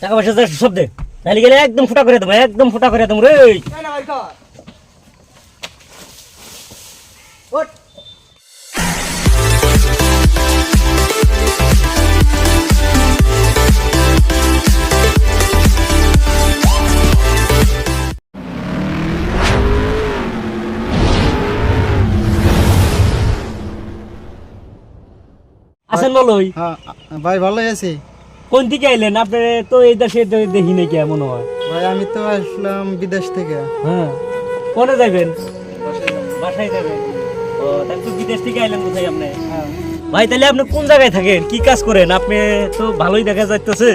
টাকা পয়সা যা সব দে। তাহলে গেলে একদম ফুটা করে দেবো একদম ফুটা করে দেবো রে। আসেন বলোই হ্যাঁ ভাই ভালোই আছি। কোন দিকে আইলেন? আপনি তো এই দেশে দেখি নাকি মনে হয়। ভাই আমি তো আসলাম বিদেশ থেকে। হ্যাঁ। কোনে যাবেন বাসায় যাবেন ও তাহলে তো বিদেশ থেকে আইলেন কোথায় আপনি? হ্যাঁ। ভাই তাহলে আপনি কোন জায়গায় থাকেন? কি কাজ করেন? আপনি তো ভালোই দেখা যাইতেছে।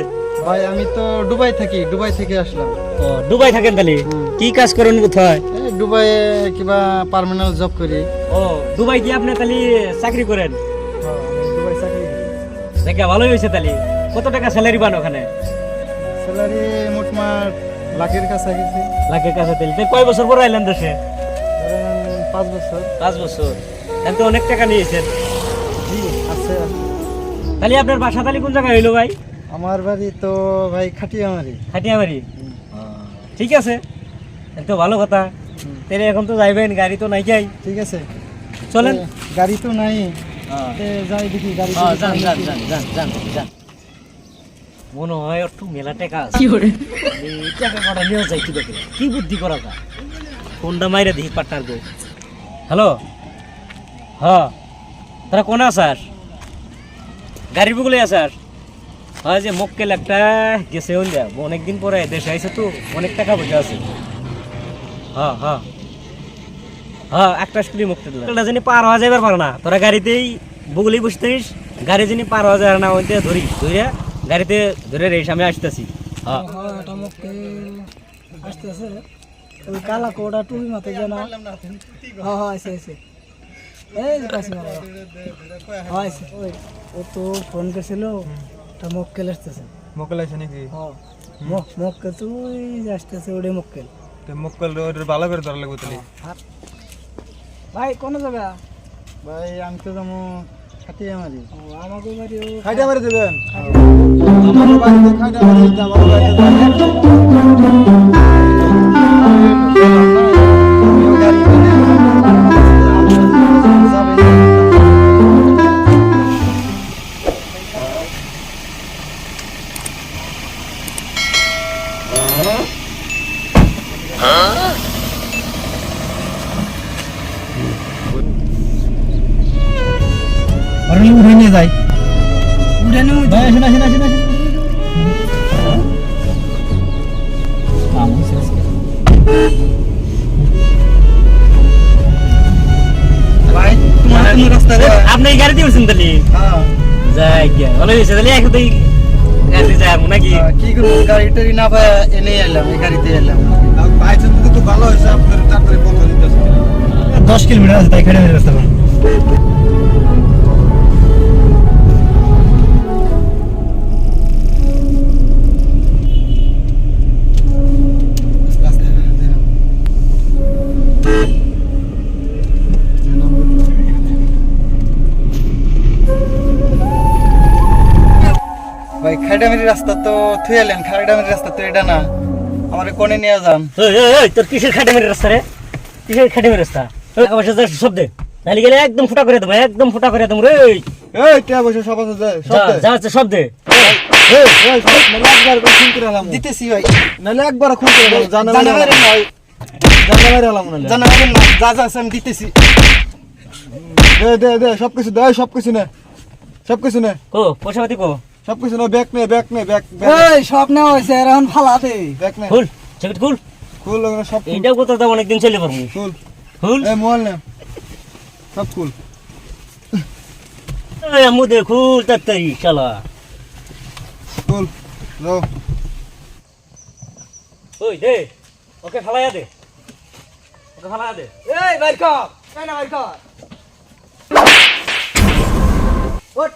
ভাই আমি তো দুবাই থাকি দুবাই থেকে আসলাম। ও দুবাই থাকেন তাহলে? কি কাজ করেন কোথায় দুবাইয়ে কিবা পার্মানেন্ট জব করি। ও দুবাই কি আপনি তাহলে চাকরি করেন? হ্যাঁ, দুবাই চাকরি দেখা ভালোই হয়েছে তাহলে। কত টাকা স্যালারি পান ওখানে? স্যালারি মোটমাট লাখের কাছে গেছি। লাখের কাছে তাই কয় বছর পর আইলেন দেশে? পাঁচ বছর। পাঁচ বছর। তাহলে তো অনেক টাকা নিয়েছেন। জি আছে তাহলে আপনার বাসা তাহলে কোন জায়গায় হইল ভাই? আমার বাড়ি তো ভাই খাটিয়ামারি। খাটিয়ামারি? ঠিক আছে। তাহলে তো ভালো কথা। তাহলে এখন তো যাইবেন গাড়ি তো নাই যাই ঠিক আছে। চলেন। গাড়ি তো নাই। এ, যাই দেখি গাড়ি হ্যাঁ, যান যান যান যান যান। মনে হয় একটু মেলা টাকা আছে। এই টাকা কটা নিয়ে যাই কি দেখে। কি বুদ্ধি করা যায়? কোনটা মাইরে দেখি পাটনার গো হ্যালো? হ্যাঁ তোরা কোন আসাস গাড়ির বুগুলে আসাস হয় যে মক্কেল একটা গেছে ওইটা অনেকদিন পরে দেশে আইসে তো অনেক টাকা পয়সা আছে। হ্যাঁ হ্যাঁ হ্যাঁ একটা স্কুলে মুক্তি দিলাম। জানি পার হওয়া যাবার পারে না। তোরা গাড়িতেই বগুলি বসে থাকিস। গাড়ি জানি পার হওয়া যায় না ওইতে ধরি ধরে গাড়িতে ধরে রেস আমি আসতেছি। হ্যাঁ। হ্যাঁ এটা মুখে আসতেছে। ওই কালা কোটা টুপি মাথায় জানা হ্যাঁ হ্যাঁ আছে আছে। এই যে হ্যাঁ আছে। ওই ও তো ফোন করছিল তা মক্কেল আসতেছে। মক্কেল আছে নাকি? হ্যাঁ। মক্কেল তো ওই যে আসতেছে ওটাই মক্কেল। মক্কেল ওটা ভালো করে ধরা লাগবে তাহলে। ভাই কোন জায়গা? ভাই আমি তো খাটিয়ে মারি আমাকে বাড়ি খাইতে মারে দেবেন আমার বাড়িতে খাইতে মারি আমার উঠে নিয়ে যাই উঠে নিয়ে আসেন আসেন আসেন আসেন। ভাই তোমার কোন রাস্তা রে আপনি এই গাড়িতে বসেন তাহলে? হ্যাঁ। যাই গিয়া। ভালো হয়েছে তাহলে একসাথেই গাড়ি যাব নাকি? কি করব? গাড়ি টাড়ি না এনে এলাম এই গাড়িতে এলাম বাইচান তো ভালো হয়েছে আপনার তাড়াতাড়ি বন্ধ দিতেছে দশ কিলোমিটার আছে তাই খেটে রাস্তা ভাই খাইডামের রাস্তা তো থুয়ে এলেন খাইডামের রাস্তা তো এটা না। আমার কোনে নিয়ে যান? তোর কিসের রাস্তা রে? কিসের রাস্তা? টাকা পয়সা যা সব দে। গেলে একদম ফুটা করে দেবো একদম ফুটা করে দেবো রে এই। কে বসে সব আছে সব যা দে। যা আছে সব দে। দিতেছি ভাই। নালে একবার খুন করে নয় না যা যা আছে আমি দিতেছি। দে দে দে সব কিছু দে সব কিছু নে। সব কিছু নে। কো পয়সা পাতি কো। সব কিছু নে ব্যাগ নে ব্যাগ নে ব্যাগ ওই সব নেওয়া হয়েছে এখন ফালাতে। ব্যাগ নে। খুল জ্যাকেট খুল। খুল ওখানে সব এইটাও কোথাও তো অনেকদিন চলে পারব খুল। খুল। এই মোবাইল নে। সব খুল। এই আম্মু দে খুল তাড়াতাড়ি শালা। খুল। যাও ওই দে ওকে ফালাইয়া দে। ওকে ফালাইয়া দে। এই বাইর কর। বাইর কর। ওট